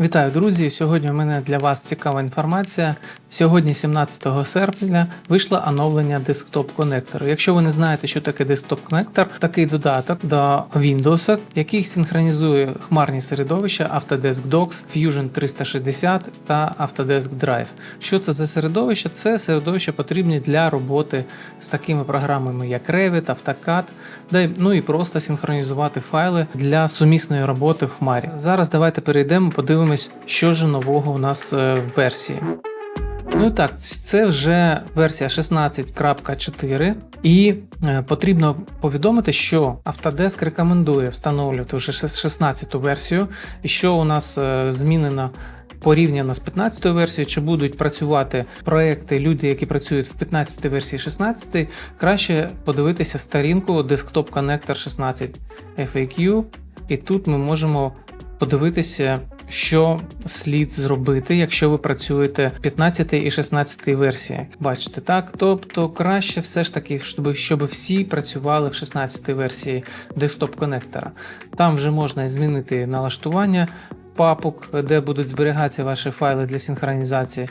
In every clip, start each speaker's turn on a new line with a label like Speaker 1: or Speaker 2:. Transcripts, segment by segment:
Speaker 1: Вітаю, друзі! Сьогодні у мене для вас цікава інформація. Сьогодні, 17 серпня, вийшло оновлення Desktop Connector. Якщо ви не знаєте, що таке Desktop Connector, такий додаток до Windows, який синхронізує хмарні середовища Autodesk Docs, Fusion 360 та Autodesk Drive. Що це за середовище? Це середовище потрібні для роботи з такими програмами, як Revit, AutoCAD, ну і просто синхронізувати файли для сумісної роботи в хмарі. Зараз давайте перейдемо, подивимось, що ж нового у нас е, в версії. Ну і так, це вже версія 16.4, і е, потрібно повідомити, що Autodesk рекомендує встановлювати вже 16 версію, і що у нас е, змінено порівняно з 15-ю версією, чи будуть працювати проекти, люди, які працюють в 15 й версії 16, краще подивитися старінку Desktop Connector 16 FAQ, і тут ми можемо подивитися, що слід зробити, якщо ви працюєте в 15 і 16 версії. Бачите, так? Тобто краще все ж таки, щоб, щоб всі працювали в 16 версії десктоп коннектора. Там вже можна змінити налаштування папок, де будуть зберігатися ваші файли для синхронізації,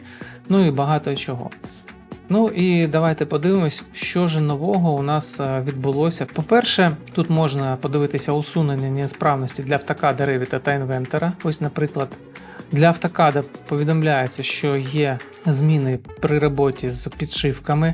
Speaker 1: ну і багато чого. Ну і давайте подивимось, що ж нового у нас е, відбулося. По-перше, тут можна подивитися усунення несправності для автокада, Revit та інвентора. Ось, наприклад, для автокада повідомляється, що є зміни при роботі з підшивками,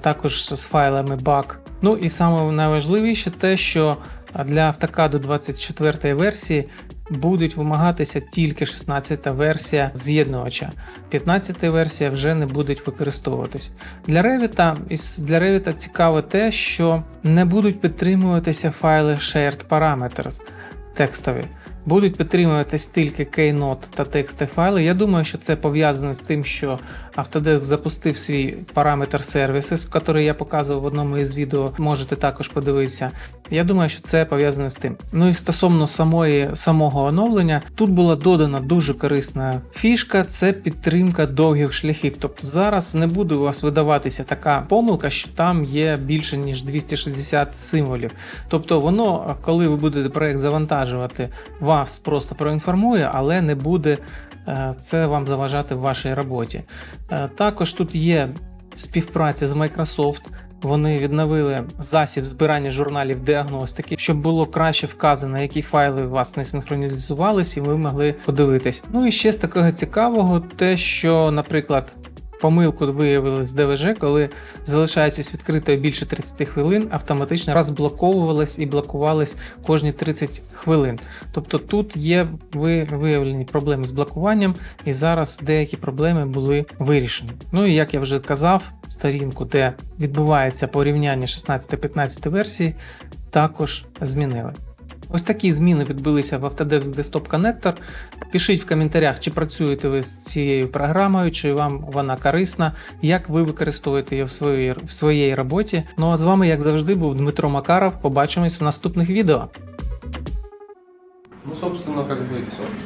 Speaker 1: також з файлами BAC. Ну і найважливіше те, що для автокаду 24 версії будуть вимагатися тільки 16 версія з'єднувача. 15 версія вже не будуть використовуватись. Для Revit, для Revit цікаво те, що не будуть підтримуватися файли shared parameters текстові. Будуть підтримуватись тільки Keynote та тексти файли. Я думаю, що це пов'язане з тим, що Autodesk запустив свій параметр Services, який я показував в одному із відео. Можете також подивитися. Я думаю, що це пов'язане з тим. Ну і стосовно самої самого оновлення, тут була додана дуже корисна фішка це підтримка довгих шляхів. Тобто зараз не буде у вас видаватися така помилка, що там є більше ніж 260 символів. Тобто, воно, коли ви будете проект завантажувати, вас просто проінформує, але не буде е, це вам заважати в вашій роботі. Е, Також тут є співпраця з Microsoft. Вони відновили засіб збирання журналів діагностики, щоб було краще вказано, які файли у вас не синхронізувались, і ви могли подивитись. Ну і ще з такого цікавого, те, що, наприклад, помилку виявили з ДВЖ, коли залишаючись відкритою більше 30 хвилин, автоматично розблоковувалась і блокувались кожні 30 хвилин. Тобто тут є виявлені проблеми з блокуванням, і зараз деякі проблеми були вирішені. Ну і як я вже казав, сторінку, де відбувається порівняння 16-15 версій, також змінили. Ось такі зміни відбулися в Autodesk Desktop Connector. Пишіть в коментарях, чи працюєте ви з цією програмою, чи вам вона корисна, як ви використовуєте її в своїй, в своїй роботі. Ну а з вами, як завжди, був Дмитро Макаров. Побачимось в наступних відео.
Speaker 2: Ну, собственно, как бы и все.